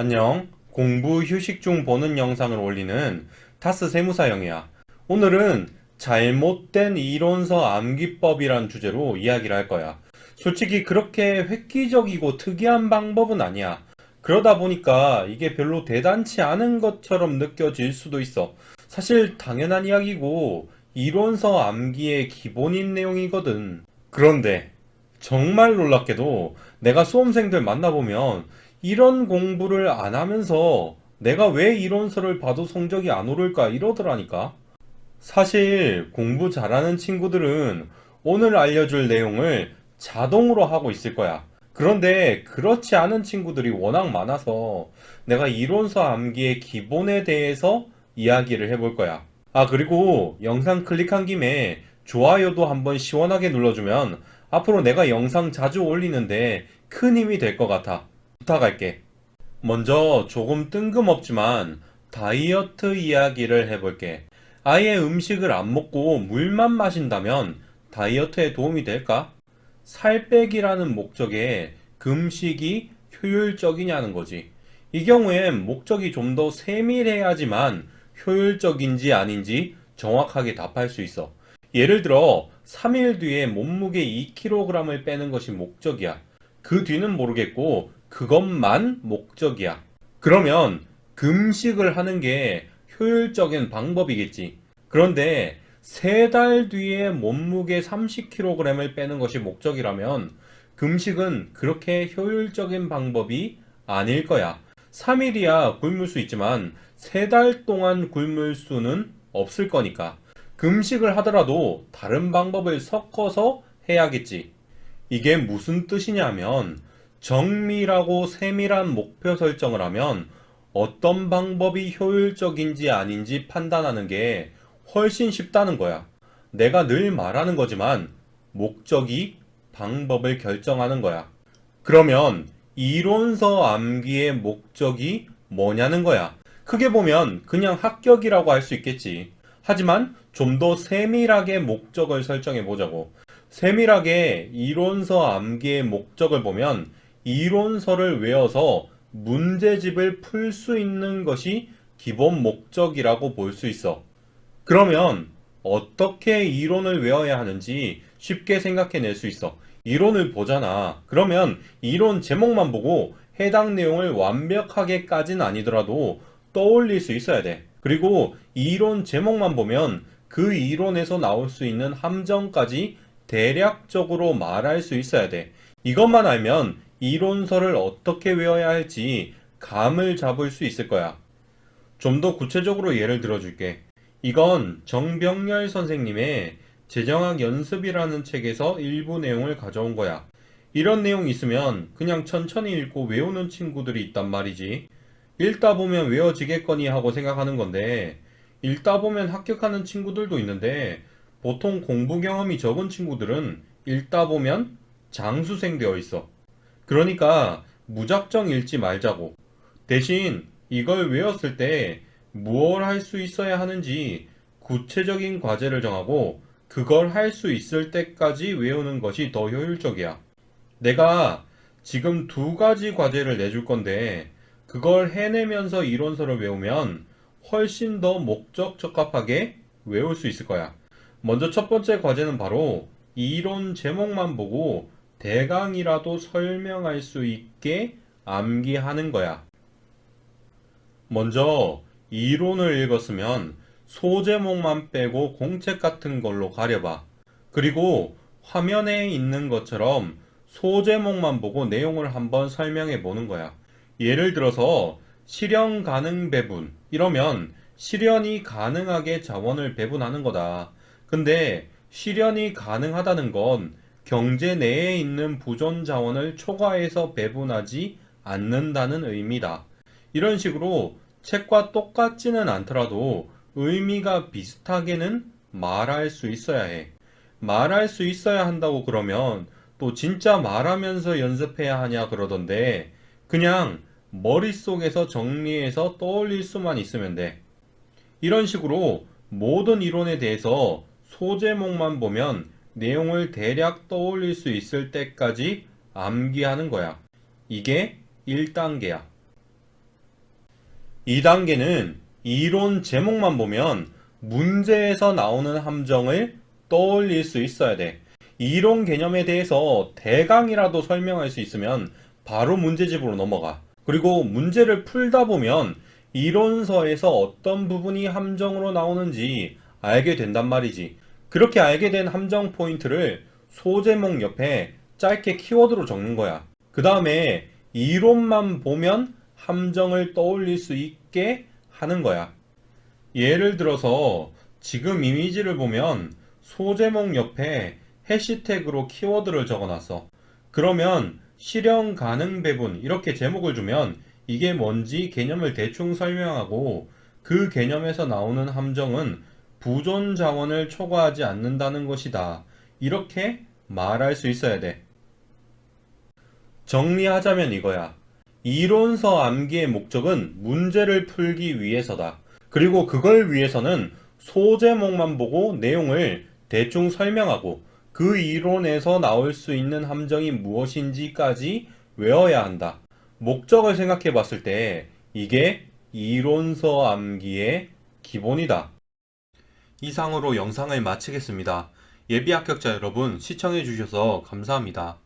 안녕. 공부 휴식 중 보는 영상을 올리는 타스 세무사형이야. 오늘은 잘못된 이론서 암기법이란 주제로 이야기를 할 거야. 솔직히 그렇게 획기적이고 특이한 방법은 아니야. 그러다 보니까 이게 별로 대단치 않은 것처럼 느껴질 수도 있어. 사실 당연한 이야기고 이론서 암기의 기본인 내용이거든. 그런데 정말 놀랍게도 내가 수험생들 만나보면 이런 공부를 안 하면서 내가 왜 이론서를 봐도 성적이 안 오를까 이러더라니까. 사실 공부 잘하는 친구들은 오늘 알려줄 내용을 자동으로 하고 있을 거야. 그런데 그렇지 않은 친구들이 워낙 많아서 내가 이론서 암기의 기본에 대해서 이야기를 해볼 거야. 아, 그리고 영상 클릭한 김에 좋아요도 한번 시원하게 눌러주면 앞으로 내가 영상 자주 올리는데 큰 힘이 될 것 같아. 부탁할게. 먼저 조금 뜬금없지만 다이어트 이야기를 해볼게. 아예 음식을 안 먹고 물만 마신다면 다이어트에 도움이 될까? 살 빼기라는 목적에 금식이 효율적이냐는 거지. 이 경우엔 목적이 좀 더 세밀해야지만 효율적인지 아닌지 정확하게 답할 수 있어. 예를 들어 3일 뒤에 몸무게 2kg을 빼는 것이 목적이야. 그 뒤는 모르겠고 그것만 목적이야. 그러면 금식을 하는 게 효율적인 방법이겠지. 그런데 세 달 뒤에 몸무게 30kg을 빼는 것이 목적이라면 금식은 그렇게 효율적인 방법이 아닐 거야. 3일이야 굶을 수 있지만 세 달 동안 굶을 수는 없을 거니까. 금식을 하더라도 다른 방법을 섞어서 해야겠지. 이게 무슨 뜻이냐면 정밀하고 세밀한 목표 설정을 하면 어떤 방법이 효율적인지 아닌지 판단하는 게 훨씬 쉽다는 거야. 내가 늘 말하는 거지만 목적이 방법을 결정하는 거야. 그러면 이론서 암기의 목적이 뭐냐는 거야. 크게 보면 그냥 합격이라고 할 수 있겠지. 하지만 좀 더 세밀하게 목적을 설정해 보자고. 세밀하게 이론서 암기의 목적을 보면 이론서를 외워서 문제집을 풀 수 있는 것이 기본 목적이라고 볼 수 있어. 그러면 어떻게 이론을 외워야 하는지 쉽게 생각해낼 수 있어. 이론을 보잖아. 그러면 이론 제목만 보고 해당 내용을 완벽하게까진 아니더라도 떠올릴 수 있어야 돼. 그리고 이론 제목만 보면 그 이론에서 나올 수 있는 함정까지 대략적으로 말할 수 있어야 돼. 이것만 알면 이론서를 어떻게 외워야 할지 감을 잡을 수 있을 거야. 좀 더 구체적으로 예를 들어줄게. 이건 정병열 선생님의 재정학 연습이라는 책에서 일부 내용을 가져온 거야. 이런 내용 있으면 그냥 천천히 읽고 외우는 친구들이 있단 말이지. 읽다 보면 외워지겠거니 하고 생각하는 건데, 읽다 보면 합격하는 친구들도 있는데, 보통 공부 경험이 적은 친구들은 읽다 보면 장수생 되어 있어. 그러니까 무작정 읽지 말자고. 대신 이걸 외웠을 때 무엇 할 수 있어야 하는지 구체적인 과제를 정하고 그걸 할 수 있을 때까지 외우는 것이 더 효율적이야. 내가 지금 두 가지 과제를 내줄 건데 그걸 해내면서 이론서를 외우면 훨씬 더 목적 적합하게 외울 수 있을 거야. 먼저 첫 번째 과제는 바로 이론 제목만 보고 대강이라도 설명할 수 있게 암기하는 거야. 먼저 이론을 읽었으면 소제목만 빼고 공책 같은 걸로 가려봐. 그리고 화면에 있는 것처럼 소제목만 보고 내용을 한번 설명해 보는 거야. 예를 들어서 실현 가능 배분 이러면 실현이 가능하게 자원을 배분하는 거다. 근데 실현이 가능하다는 건 경제 내에 있는 부존 자원을 초과해서 배분하지 않는다는 의미다. 이런 식으로 책과 똑같지는 않더라도 의미가 비슷하게는 말할 수 있어야 해. 말할 수 있어야 한다고 그러면 또 진짜 말하면서 연습해야 하냐 그러던데 그냥 머릿속에서 정리해서 떠올릴 수만 있으면 돼. 이런 식으로 모든 이론에 대해서 소제목만 보면 내용을 대략 떠올릴 수 있을 때까지 암기하는 거야. 이게 1단계야. 2단계는 이론 제목만 보면 문제에서 나오는 함정을 떠올릴 수 있어야 돼. 이론 개념에 대해서 대강이라도 설명할 수 있으면 바로 문제집으로 넘어가. 그리고 문제를 풀다 보면 이론서에서 어떤 부분이 함정으로 나오는지 알게 된단 말이지. 그렇게 알게 된 함정 포인트를 소제목 옆에 짧게 키워드로 적는 거야. 그 다음에 이론만 보면 함정을 떠올릴 수 있게 하는 거야. 예를 들어서 지금 이미지를 보면 소제목 옆에 해시태그로 키워드를 적어놨어. 그러면 실현 가능 배분 이렇게 제목을 주면 이게 뭔지 개념을 대충 설명하고 그 개념에서 나오는 함정은 부존 자원을 초과하지 않는다는 것이다. 이렇게 말할 수 있어야 돼. 정리하자면 이거야. 이론서 암기의 목적은 문제를 풀기 위해서다. 그리고 그걸 위해서는 소제목만 보고 내용을 대충 설명하고 그 이론에서 나올 수 있는 함정이 무엇인지까지 외워야 한다. 목적을 생각해 봤을 때 이게 이론서 암기의 기본이다. 이상으로 영상을 마치겠습니다. 예비 합격자 여러분 시청해 주셔서 감사합니다.